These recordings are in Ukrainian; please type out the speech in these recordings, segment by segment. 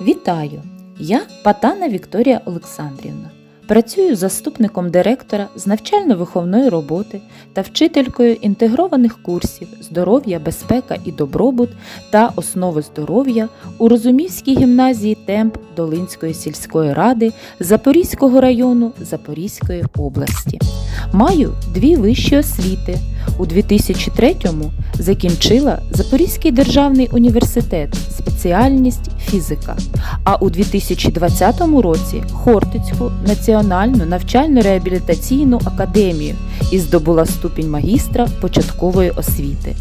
Вітаю! Я Патана Вікторія Олександрівна. Працюю заступником директора з навчально-виховної роботи та вчителькою інтегрованих курсів здоров'я, безпека і добробут та основи здоров'я у Розумівській гімназії Темп Долинської сільської ради Запорізького району Запорізької області. Маю дві вищі освіти. У 2003-му закінчила Запорізький державний університет, спеціальність фізика. А у 2020 році Хортицьку національну навчально-реабілітаційну академію і здобула ступінь магістра початкової освіти.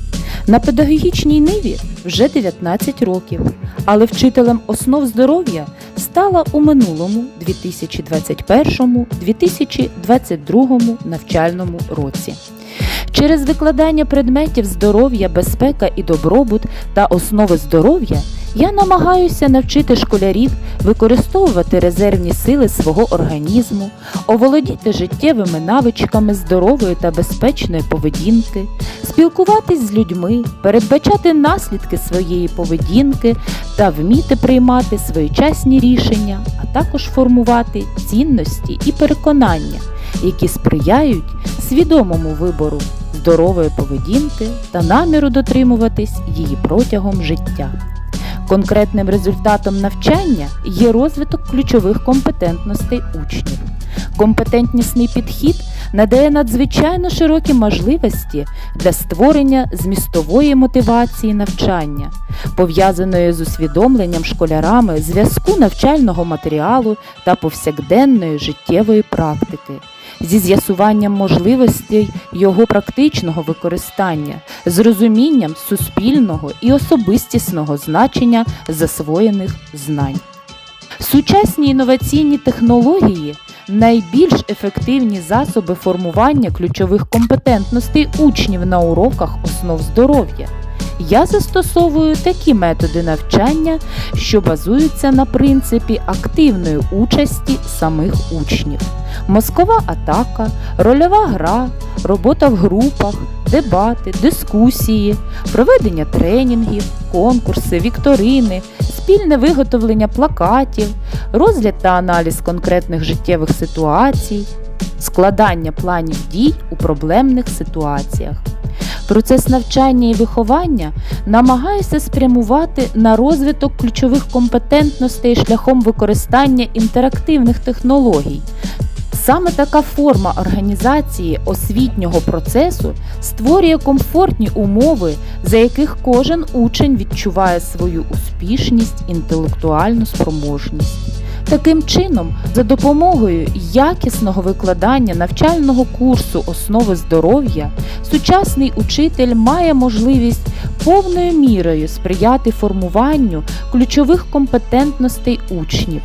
На педагогічній ниві вже 19 років, але вчителем основ здоров'я стала у минулому 2021-2022 навчальному році. Через викладання предметів здоров'я, безпека і добробут та основи здоров'я я намагаюся навчити школярів використовувати резервні сили свого організму, оволодіти життєвими навичками здорової та безпечної поведінки, спілкуватись з людьми, передбачати наслідки своєї поведінки та вміти приймати своєчасні рішення, а також формувати цінності і переконання, які сприяють свідомому вибору здорової поведінки та наміру дотримуватись її протягом життя. Конкретним результатом навчання є розвиток ключових компетентностей учнів. Компетентнісний підхід надає надзвичайно широкі можливості для створення змістової мотивації навчання, пов'язаної з усвідомленням школярами зв'язку навчального матеріалу та повсякденної життєвої практики, зі з'ясуванням можливостей його практичного використання, з розумінням суспільного і особистісного значення засвоєних знань. Сучасні інноваційні технології найбільш ефективні засоби формування ключових компетентностей учнів на уроках основ здоров'я. Я застосовую такі методи навчання, що базуються на принципі активної участі самих учнів. Мозкова атака, рольова гра, робота в групах, дебати, дискусії, проведення тренінгів, конкурси, вікторини, спільне виготовлення плакатів, розгляд та аналіз конкретних життєвих ситуацій, складання планів дій у проблемних ситуаціях. Процес навчання і виховання намагаюся спрямувати на розвиток ключових компетентностей шляхом використання інтерактивних технологій. Саме така форма організації освітнього процесу створює комфортні умови, за яких кожен учень відчуває свою успішність, інтелектуальну спроможність. Таким чином, за допомогою якісного викладання навчального курсу основи здоров'я, сучасний учитель має можливість повною мірою сприяти формуванню ключових компетентностей учнів.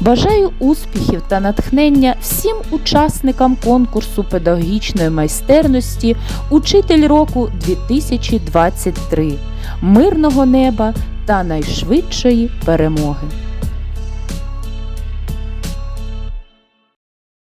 Бажаю успіхів та натхнення всім учасникам конкурсу педагогічної майстерності Учитель року 2023, мирного неба та найшвидшої перемоги.